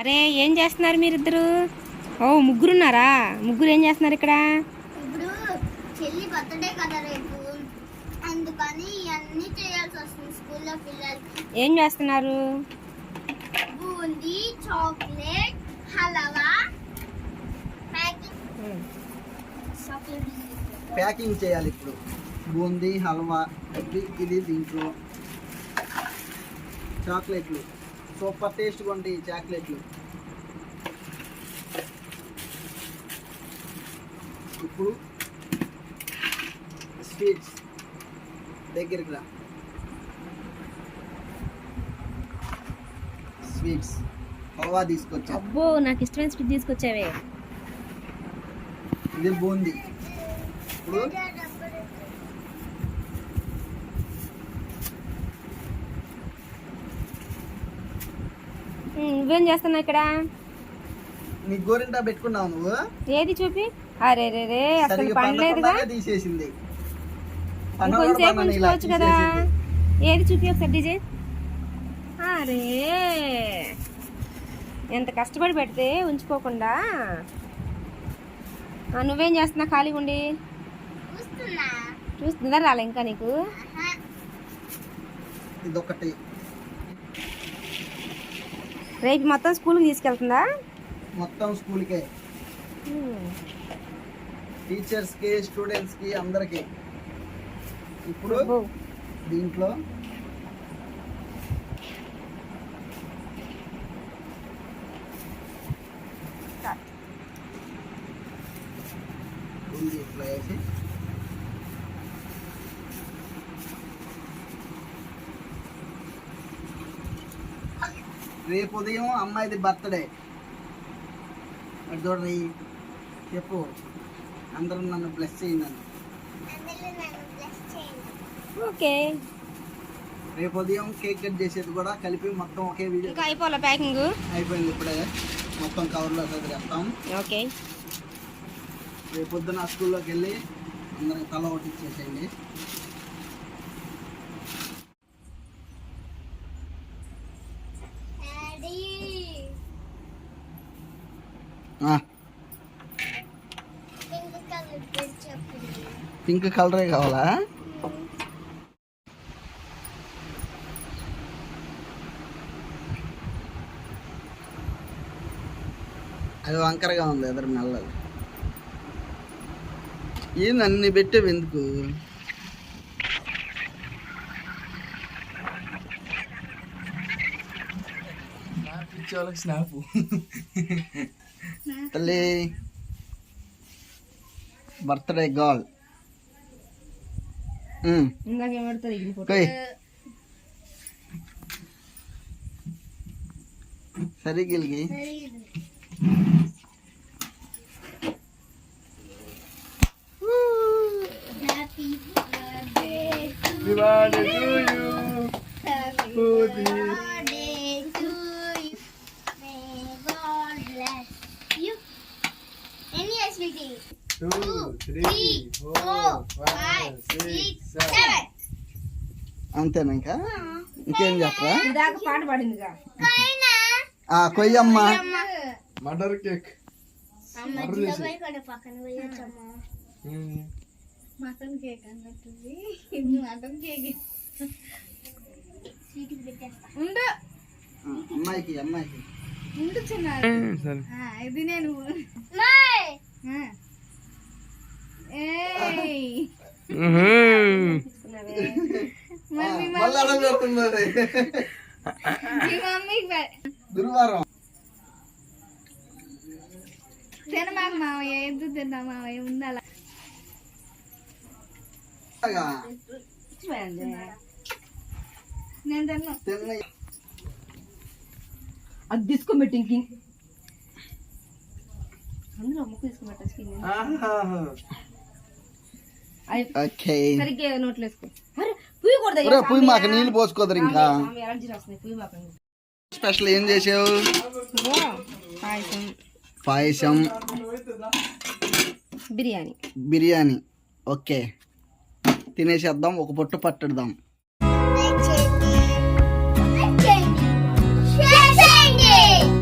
అరే ఏం చేస్తున్నారు మీరిద్దరు? ఓ ముగ్గురున్నారా? ముగ్గురు ఏం చేస్తున్నారు ఇక్కడ? ఇప్పుడు చెల్లి బర్త్డే కదా రేపు. అందుకని ఇవన్నీ చేయాల్సి వస్తుంది స్కూల్లో పిల్లలకి. ఏం చేస్తున్నారు? Boondi chocolate halwa packing. Chocolate packing చేయాలి ఇప్పుడు. బూందీ హల్వా ఇది దీంట్లో. చాక్లెట్లు. సూపర్ టేస్ట్గా ఉంటాయి ఈ చాక్లెట్లు. ఇప్పుడు స్వీట్స్ దగ్గరికి రా. స్వీట్స్ హల్వా తీసుకొచ్చా. అబ్బో నాకు ఇష్టమైన స్వీట్ తీసుకొచ్చావే. ఇది బూందీ. ఇప్పుడు నువ్వేం చేస్తున్నావు ఇక్కడ? నీ గోరింటా పెట్టుకున్నావు నువ్వు? ఏది చూపి? అరే రే రే అసలు పండలేదుగా తీసేసింది. ఇలా ఉంచుకోవచ్చు కదా. ఏది చూపి ఒకసారి డిజైన్ అరే. ఎంత కష్టపడి పెడితే ఉంచుకోకుండా. ఆ, నువ్వేం చేస్తున్నావు ఖాళీగా ఉండి? చూస్తున్నా. చూస్తుందా రాలే ఇంకా నీకు. ఇదొకటి రేపు మొత్తం స్కూల్కి తీసుకెళ్తుందా మొత్తం స్కూల్కే. టీచర్స్కి స్టూడెంట్స్కి అందరికి ఇప్పుడు. దీంట్లో ఇట్లా వేసి రేపు ఉదయం అమ్మాయిది బర్త్డే. అది చూడండి చెప్పు. అందరూ నన్ను బ్లెస్ చేయండి. ఓకే. రేపు ఉదయం కేక్ కట్ చేసేది కూడా కలిపి మొత్తం ఒకే వీడియో ఇంకా అయిపోలే ప్యాకింగ్? అయిపోయింది ఇప్పుడే. మొత్తం కవర్లో చదివేస్తాం ఓకే. రేపు పొద్దున స్కూల్లోకి వెళ్ళి అందరికి తల ఒకటి ఇచ్చేసేయండి. పింక్ కలర్ కావాలా? అది వంకరగా ఉంది ఎదురు నల్లది ఏంది అన్ని పెట్టేవి ఎందుకు? స్నాప్ తల్లి బర్త్డే గర్ల్ ఇందాక ఏమడుతుంది ఇది ఫోటో కొయ్ సరిగిలిగి హ్యాపీ అంతేనా ఇంకా? ఇంకేం చెప్పరా? ఇందాక పాట పాడిందిగా. కైనా ఆ కొయ్యమ్మ. మటర్ కేక్. మటన్ కేక్ అన్నట్టుంది. ఇది మటన్ కేక్. ఉండు. అమ్మాయికి అమ్మాయికి. ఉండు చిన్న ఇది నేను. గురువారం. తినమాకు మావయ్య ఎందుకు తిన్నా మావయ్య ఉండాల. నేను తిన్నా. తిన్న అది తీసుకోబెట్టి ఇంక. అందులో ముక్కు తీసుకోబెట్ట ఓకే. సరిగ్గా నోట్లు వేసుకో పుయ్యి మాకు నీళ్ళు పోసుకోదరు ఇంకా. స్పెషల్ ఏం చేసావు? పాయసం. పాయసం. బిర్యానీ. బిర్యానీ. ఓకే. తినేసేద్దాం ఒక పొట్టు పట్టెడదాం.